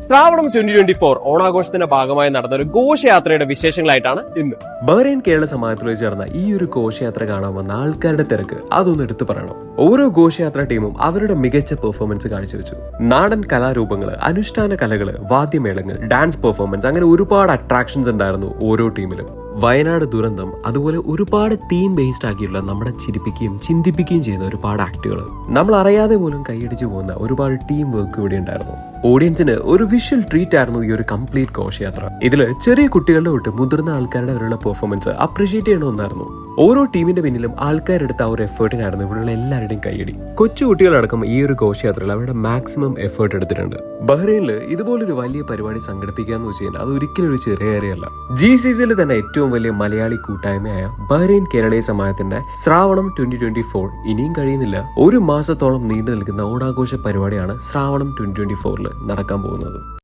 ശ്രാവണം twenty twenty four ഓണാഘോഷത്തിന്റെ ഭാഗമായി നടന്ന ഒരു ഘോഷയാത്രയുടെ വിശേഷങ്ങളായിട്ടാണ് ഇന്ന്. ബഹ്റൈൻ കേരള സമാജത്തിൽ വെച്ച് നടന്ന ഈ ഒരു ഘോഷയാത്ര കാണാൻ വന്ന ആൾക്കാരുടെ തിരക്ക് അതൊന്ന് എടുത്തു പറയണം. ഓരോ ഘോഷയാത്ര ടീമും അവരുടെ മികച്ച പെർഫോമൻസ് കാഴ്ചവെച്ചു. നാടൻ കലാരൂപങ്ങൾ അനുഷ്ഠാന കലകൾ വാദ്യമേളങ്ങൾ ഡാൻസ് പെർഫോമൻസ് അങ്ങനെ ഒരുപാട് അട്രാക്ഷൻസ് ഉണ്ടായിരുന്നു ഓരോ ടീമിലും. വയനാട് ദുരന്തം അതുപോലെ ഒരുപാട് തീം ബേസ്ഡ് ആക്കിയുള്ള നമ്മളെ ചിരിപ്പിക്കുകയും ചിന്തിപ്പിക്കുകയും ചെയ്യുന്ന ഒരുപാട് ആക്ടുകൾ നമ്മൾ അറിയാതെ പോലും കൈയടിച്ചു പോകുന്ന ഒരുപാട് ടീം വർക്ക് ഇവിടെ ഉണ്ടായിരുന്നു. ഓഡിയൻസിന് ഒരു വിഷ്വൽ ട്രീറ്റ് ആയിരുന്നു ഈ ഒരു കംപ്ലീറ്റ് ഘോഷയാത്ര. ഇതിൽ ചെറിയ കുട്ടികളുടെ തൊട്ട് മുതിർന്ന ആൾക്കാരുടെ വരെയുള്ള പെർഫോമൻസ് അപ്രീഷിയേറ്റ് ചെയ്യണമെന്നായിരുന്നു. ഓരോ ടീമിന്റെ പിന്നിലും ആൾക്കാരെടുത്ത ആ ഒരു എഫേർട്ടിനായിരുന്നു ഇവിടെയുള്ള എല്ലാവരുടെയും കൈയടി കൊച്ചു കുട്ടികളടക്കം ഈ ഒരു ഘോഷയാത്രയിൽ അവരുടെ മാക്സിമം എഫേർട്ട് എടുത്തിട്ടുണ്ട്. ബഹ്റൈനിൽ ഇതുപോലൊരു വലിയ പരിപാടി സംഘടിപ്പിക്കുക എന്ന് വെച്ച് കഴിഞ്ഞാൽ അത് ഒരിക്കലും ഒരു ചെറിയ കാര്യമല്ല. ജി സി സിയിൽ തന്നെ ഏറ്റവും വലിയ മലയാളി കൂട്ടായ്മയായ ബഹ്റൈൻ കേരളീയ സമാജത്തിന്റെ ശ്രാവണം ട്വന്റി ട്വന്റി ഫോർ ഇനിയും കഴിയുന്നില്ല. ഒരു മാസത്തോളം നീണ്ടു നിൽക്കുന്ന ഓണാഘോഷ പരിപാടിയാണ് ശ്രാവണം ട്വന്റി ട്വന്റി ഫോറിൽ നടക്കാൻ പോകുന്നത്.